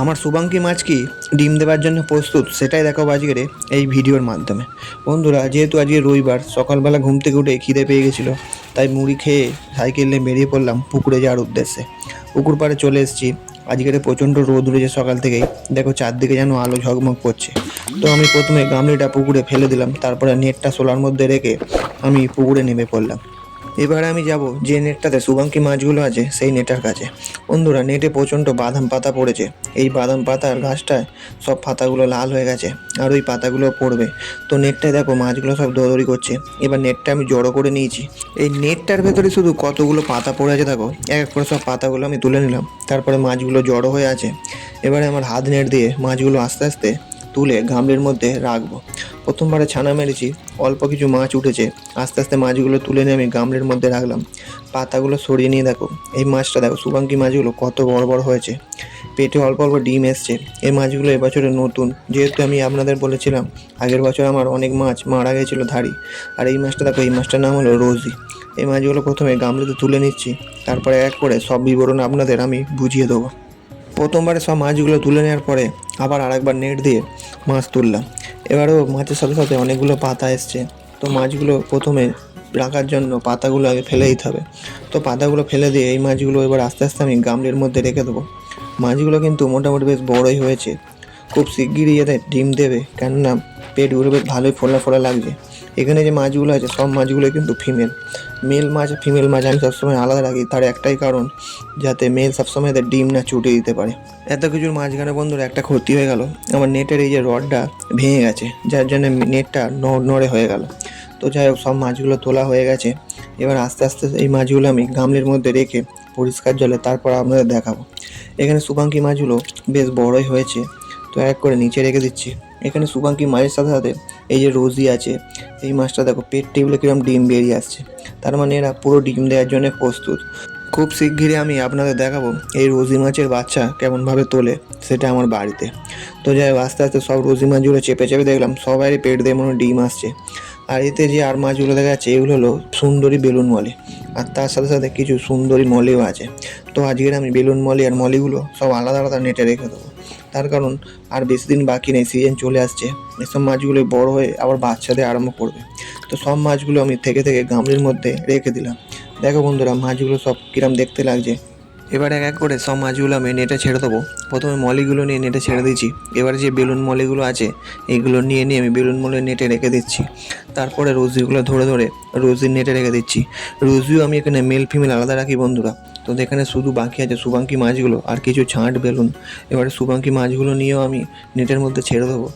আমার শুভাঙ্কি মাছ কি ডিম দেওয়ার জন্য প্রস্তুত? সেটাই দেখাবো আজকের এই ভিডিওর মাধ্যমে। বন্ধুরা, যেহেতু আজকে রবিবার, সকালবেলা ঘুম থেকে উঠে খিদে পেয়ে গেছিল, তাই মুড়ি খেয়ে সাইকেল নিয়ে বেরিয়ে পড়লাম পুকুরে যাওয়ার উদ্দেশ্যে। পুকুর পাড়ে চলে এসেছি। আজকের প্রচণ্ড রোদ উঠেছে সকাল থেকেই। দেখো, চারদিকে যেন আলো ঝকমক করছে। তো আমি প্রথমে গামলিটা পুকুরে ফেলে দিলাম, তারপরে নেটটা সোলার মধ্যে রেখে আমি পুকুরে নেমে পড়লাম। এবারে আমি যাব যে নেটটাতে শুভাঙ্কি মাছগুলো আছে, সেই নেটার কাছে। বন্ধুরা, নেটে প্রচণ্ড বাদাম পাতা পড়েছে। এই বাদাম পাতার গাছটায় সব পাতাগুলো লাল হয়ে গেছে আর ওই পাতাগুলো পড়বে। তো নেটটায় দেখো মাছগুলো সব দৌড়ি করছে। এবার নেটটা আমি জড়ো করে নিয়েছি। এই নেটটার ভেতরে শুধু কতগুলো পাতা পড়ে আছে দেখো? এক এক করে সব পাতাগুলো আমি তুলে নিলাম। তারপরে মাছগুলো জড়ো হয়ে আছে। এবারে আমার হাত নেট দিয়ে মাছগুলো আস্তে আস্তে তুলে গামলির মধ্যে রাখব। প্রথমবারে ছানা মেরেছি, অল্প কিছু মাছ উঠেছে। আস্তে আস্তে মাছগুলো তুলে নিয়ে আমি গামলির মধ্যে রাখলাম। পাতাগুলো সরিয়ে নিয়ে দেখো, এই মাছটা দেখো শুভাঙ্কি মাছগুলো কত বড় বড় হয়েছে। পেটে অল্প অল্প ডিম এসছে। এই মাছগুলো এবছরে নতুন। যেহেতু আমি আপনাদের বলেছিলাম, আগের বছর আমার অনেক মাছ মারা গেছিল ধাড়ি। আর এই মাছটা দেখো, এই মাছটার নাম হলো রোজি। এই মাছগুলো প্রথমে গামলিতে তুলে নিচ্ছি, তারপরে এক করে সব বিবরণ আপনাদের আমি বুঝিয়ে দেবো। প্রথমবারে সব মাছগুলো তুলে নেওয়ার পরে আবার আরেকবার নেট দিয়ে মাছ তুললাম। এবারেও মাছের সাথে সাথে অনেকগুলো পাতা এসছে। তো মাছগুলো প্রথমে রাখার জন্য পাতাগুলো আগে ফেলে দিতে হবে। তো পাতাগুলো ফেলে দিয়ে এই মাছগুলো এবার আস্তে আস্তে আমি গামলির মধ্যে রেখে দেবো। মাছগুলো কিন্তু মোটামুটি বেশ বড়ই হয়েছে। খুব শিগগিরই এদের ডিম দেবে। কেননা পেটগুলো বেশ ভালোই ফোলা ফোলা লাগছে এখানে যে মাছগুলো আছে, সব মাছগুলো কিন্তু ফিমেল মেল মাছ ফিমেল মাছ আমি সবসময় আলাদা রাখি, তার একটাই কারণ যাতে মেল সবসময় এদের ডিম না চুটে দিতে পারে। এত কিছুর মাঝখানে বন্ধুর একটা ক্ষতি হয়ে গেল। আমার নেটের এই যে রডটা ভেঙে গেছে, যার জন্য নেটটা নড়ে হয়ে গেল। তো যাই হোক, সব মাছগুলো তোলা হয়ে গেছে। এবার আস্তে আস্তে এই মাছগুলো আমি গামলির মধ্যে রেখে পরিষ্কার জলে তারপর আপনাদের দেখাবো। এখানে শুভাঙ্কি মাছগুলো বেশ বড়ই হয়েছে। তো এক করে নিচে রেখে দিচ্ছি। এখানে শুভাঙ্কি মাছের সাথে সাথে এই যে রোজি আছে, এই মাছটা দেখো, পেট টেবিলে কিরম ডিম বেরিয়ে আসছে। তার মানে এরা পুরো ডিম দেওয়ার জন্য প্রস্তুত। খুব শিগগিরই আমি আপনাদের দেখাবো এই রোজি মাছের বাচ্চা কেমনভাবে তোলে, সেটা আমার বাড়িতে। তো যাই আস্তে আস্তে সব রোজি মাছগুলো চেপে চেপে দেখলাম, সবারই পেট দিয়ে মনে ডিম আসছে। আর এতে যে আর মাছগুলো দেখা যাচ্ছে, এগুলো হলো সুন্দরী বেলুন মলে। আর তার সাথে সাথে কিছু সুন্দরী মলেও আছে। তো আজকের আমি বেলুন মলি আর মলিগুলো সব আলাদা আলাদা নেটে রেখে দেবো। তার কারণ আর বেশি দিন বাকি নেই সিজন চলে আসছে। এসব মাছগুলো বড় হয়ে আবার বাচ্চাদের আরম্ভ করবে। তো সব মাছগুলো আমি থেকে থেকে গামলির মধ্যে রেখে দিলাম। দেখো বন্ধুরা, মাছগুলো সব কিরম দেখতে লাগছে। এবার এক এক করে সব মাছগুলো আমি নেটে ছেড়ে দেবো। প্রথমে মলিগুলো নিয়ে নেটে ছেড়ে দিচ্ছি এবারে যে বেলুন মলিগুলো আছে, এইগুলো নিয়ে নিয়ে আমি বেলুন মলের নেটে রেখে দিচ্ছি। তারপরে রোজিগুলো ধরে ধরে রোজির নেটে রেখে দিচ্ছি। রোজিও আমি এখানে মেল ফিমেল আলাদা রাখি বন্ধুরা। তো এখানে শুধু বাকি আছে শুভাঙ্কি মাছগুলো আর কিছু ছাঁট বেলুন। এবারে শুভাঙ্কি মাছগুলো নিয়েও আমি নেটের মধ্যে ছেড়ে দেবো।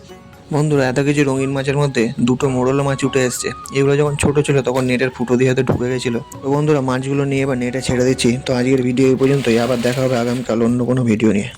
বন্ধুরা, এত কিছু রঙিন মাছের মধ্যে দুটো মোড়লো মাছ উঠে এসছে। এগুলো যখন ছোট ছিল তখন নেটের ফুটো দিয়ে হয়তো ঢুকে গেছিল। তো বন্ধুরা, মাছগুলো নিয়ে এবার নেটে ছেড়ে দিচ্ছি। তো আজকের ভিডিও এই পর্যন্তই। আবার দেখা হবে আগামীকাল অন্য কোনো ভিডিও নিয়ে।